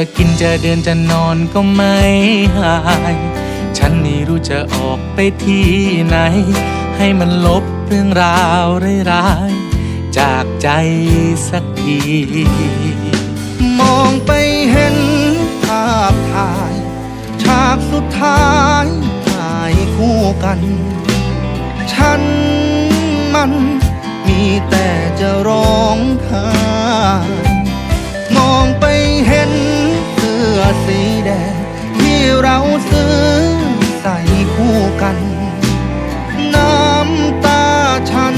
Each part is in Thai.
จะกินจะเดินจะนอนก็ไม่หาย ฉันไม่รู้จะออกไปที่ไหน ให้มันลบเรื่องราวร้ายๆจากใจสักที มองไปเห็นภาพถ่าย ฉากสุดท้ายถ่ายคู่กัน ฉันมันมีแต่จะร้องไห้ เราซื้อใส่คู่กัน น้ำตาฉัน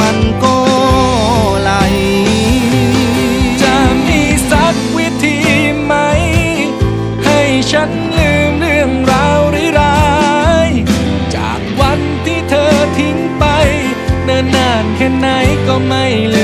มันก็ไหล จะมีสักวิธีไหม ให้ฉันลืมเรื่องราวร้ายๆจากวันที่เธอทิ้งไป เนิ่นนานแค่ไหนก็ไม่ลืม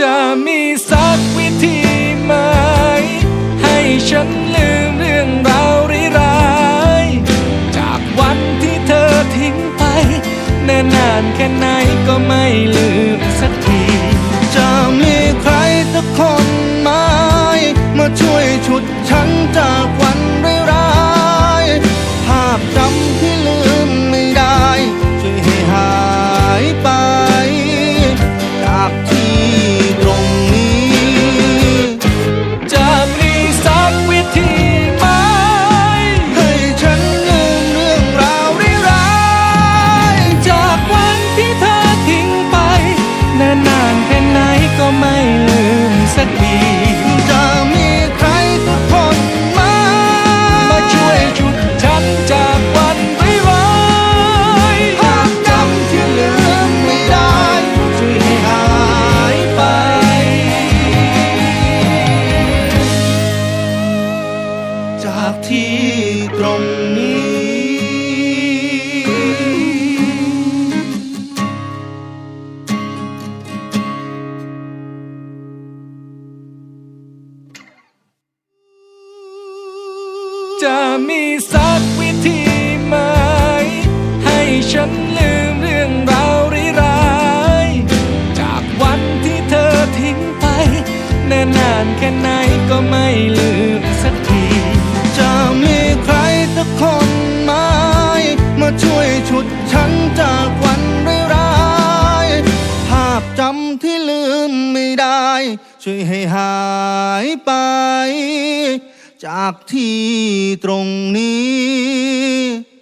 จะมีสักวิธีไหม ให้ฉันลืมเรื่องราวร้ายจากวันที่เธอทิ้งไป แน่นานแค่ไหนก็ไม่ จะมีสักวิธีไหม ให้ฉันลืมเรื่องราวร้ายๆจากวันที่เธอทิ้งไปเนิ่นนานแค่ไหนก็ไม่ลืมสักที จะมีใครสักคนไหม มาช่วยฉุดฉันจากวันร้ายๆภาพจำที่ลืมไม่ได้ ช่วยให้หายไป จากที่ตรงนี้